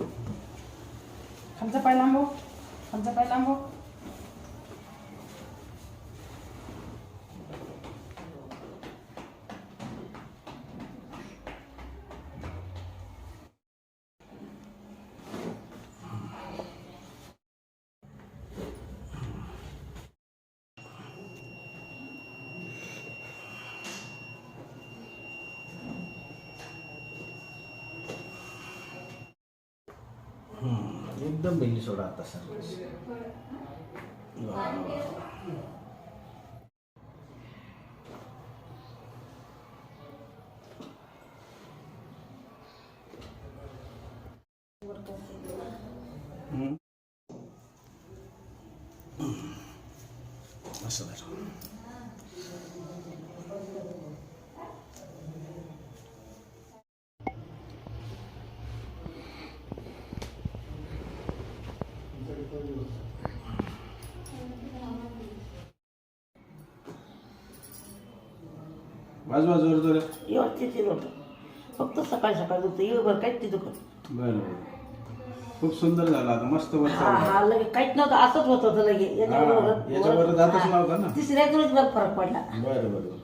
खालचा पाय लांबव खालचा पाय लांबव एकदम बेली सोडा आता सर असं धर. वाजवा जोर जोर. व्यवस्थित येत होतं फक्त सकाळी सकाळी काहीच ते दुखत. बरं खूप सुंदर झालं आता. मस्त वर हा. हा लगे काहीच नव्हतं. असंच होत होतं लगे जातच नव्हतं ना? तिसऱ्या दिवस फरक पडला. बरं बरं.